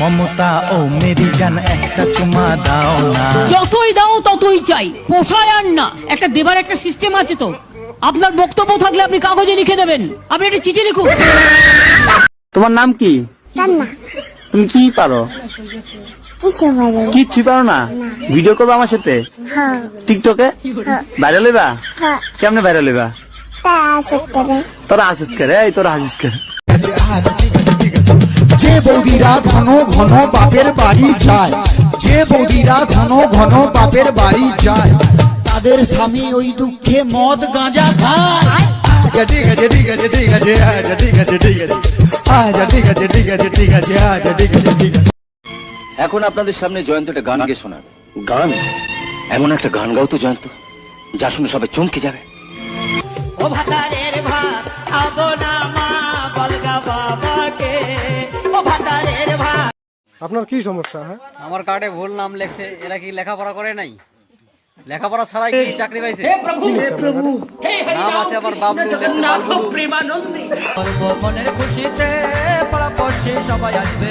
মমতা ও Mary জান একটা চুমা দাও না। যতই দাও ততই চাই। পোষায় আর না। একটা দেবার একটা সিস্টেম আছে তো। আপনার বক্তব্য থাকলে আপনি কাগজে লিখে দেবেন। আপনি একটা চিঠি লিখুন। তোমার নাম কি? তুমি কি পারো? কিচ্ছু পারো না। ভিডিও করব আমার সাথে? হ্যাঁ। টিকটকে ভাইরাল হইবা? হ্যাঁ। কেমনে ভাইরাল হইবা? তোরা হাসিস করে এই তোরা হাসিস করে বৌদিরা ঘন ঘন বাপের বাড়ি যায় যে বৌদিরা ঘন ঘন বাপের বাড়ি যায় তাদের স্বামী ওই দুঃখে মদ গাঁজা খায় আচ্ছা ঠিক আছে ঠিক আছে ঠিক আছে আচ্ছা ঠিক আছে ঠিক আছে আচ্ছা ঠিক আছে ঠিক আছে ঠিক আছে আচ্ছা ঠিক আছে ঠিক আছে এখন আপনাদের সামনে জয়ন্ত একটা গান গিয়ে শোনাবে গান এমন একটা গান গাও তো জয়ন্ত যা শুনে সবাই চমকে যাবে আপনার কি সমস্যা হ্যাঁ? আমার কার্ডে ভুল নাম লেখছে এরা কি লেখাপড়া করে নাই? লেখাপড়া ছাড়াই কি চাকরি পাইছে? নাম আছে আমার বাবলু লেখছে বাবলু মনের খুশিতে সবাই আসবে